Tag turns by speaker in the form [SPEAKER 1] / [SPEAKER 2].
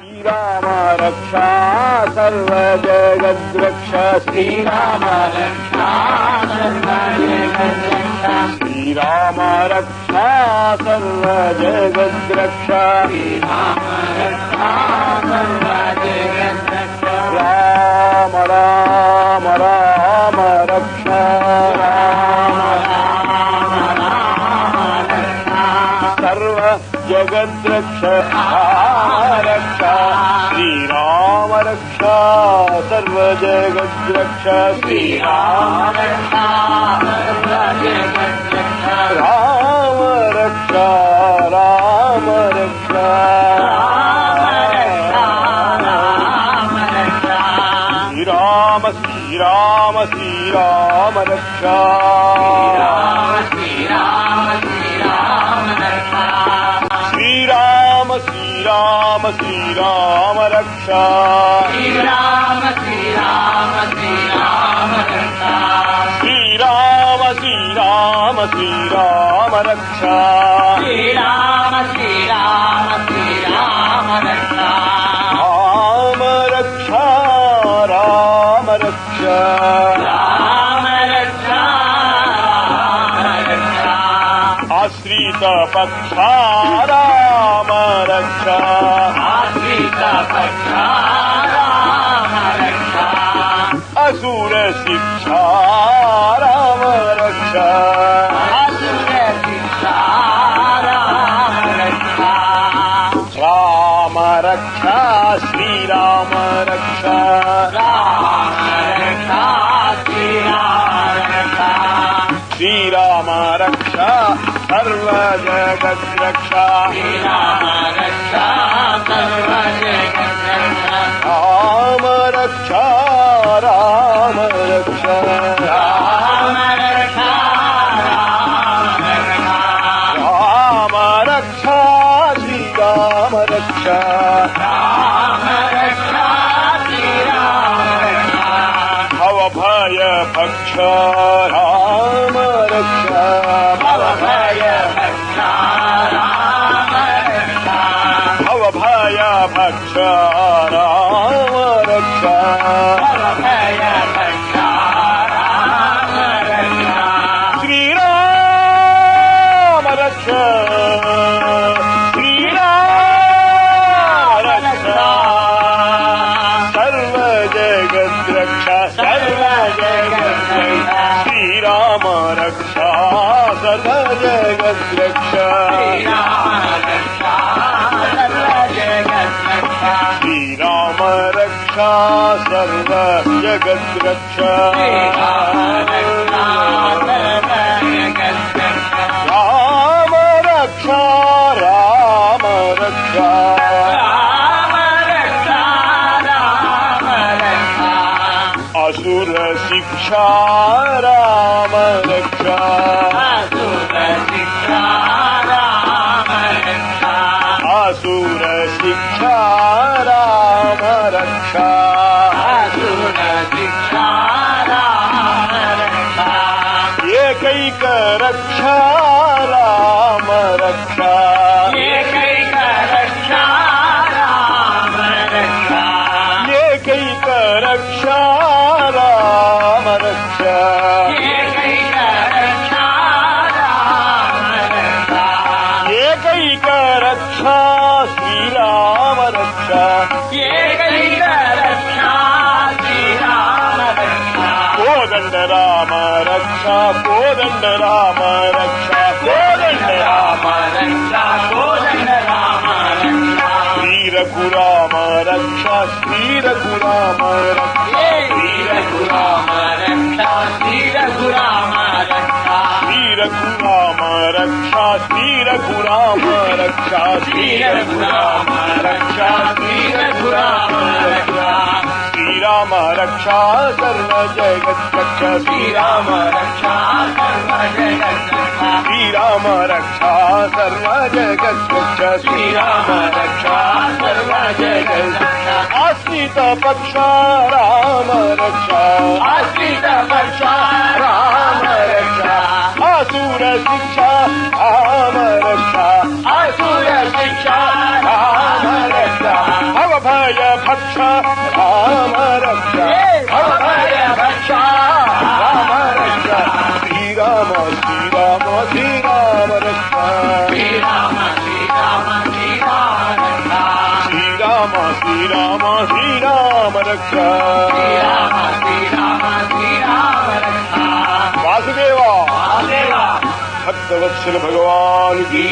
[SPEAKER 1] श्रीराम रक्षा सर्व जगद्रक्षा श्रीराम रक्षा श्रीराम रक्षा सर्व जगद्रक्षा राम राम राम रक्षा सर्व जगद्रक्षा जगद्रक्षा श्रीराम राम रक्षा राम रक्षा श्रीराम श्रीराम श्रीराम रक्षा श्रीराम श्रीराम श्रीराम रक्षा श्रीराम रक्षा श्रीराम श्रीराम श्रीराम रक्षा राम रक्षा राम रक्षा राम रक्षा राम रक्षा आश्रित पक्षा रक्षा श्री राम रक्षा। श्री राम रक्षा सर्व जगत रक्षा। राम रक्षा। राम रक्षा श्रीराम रक्षा रक्षा श्रीराम रक्षा सर्व जगत रक्षा राम रक्षा राम रक्षा असुर शिक्षा राम एकैक रक्षा राम रक्षा। रक्षा राम रक्षा। एकैक रक्षा श्रीराम रक्षा। राम रक्षा। कोदण्ड राम रक्षा। कोदण्ड राम वीर गुराम रक्षा वीर गुराम रक्षा वीर गुराम रक्षा वीर गुराम रक्षा वीर गुराम रक्षा वीर गुराम रक्षा वीर गुराम रक्षा श्रीराम रक्षा सर्व जगत रक्षा श्रीराम रक्षा श्रीराम रक्षा सर्व जगत रक्षा श्रीराम रक्षा सर्व जगत आश्रित पक्ष राम रक्षा
[SPEAKER 2] आश्रित पक्षा
[SPEAKER 1] राम रक्षा असुर शिक्षा
[SPEAKER 2] Rama, Shri
[SPEAKER 1] Rama, Shri Rama, Rakha. Shri Rama, Shri
[SPEAKER 2] Rama, Shri
[SPEAKER 1] Rama, Rakha. Shri Rama, Shri Rama,
[SPEAKER 2] Shri Rama, Rakha.
[SPEAKER 1] Shri Rama, Shri Rama,
[SPEAKER 2] Shri Rama, Rakha.
[SPEAKER 1] Vasudeva,
[SPEAKER 2] Vasudeva,
[SPEAKER 1] Bhakta Vatshal Bhagavan
[SPEAKER 2] ki.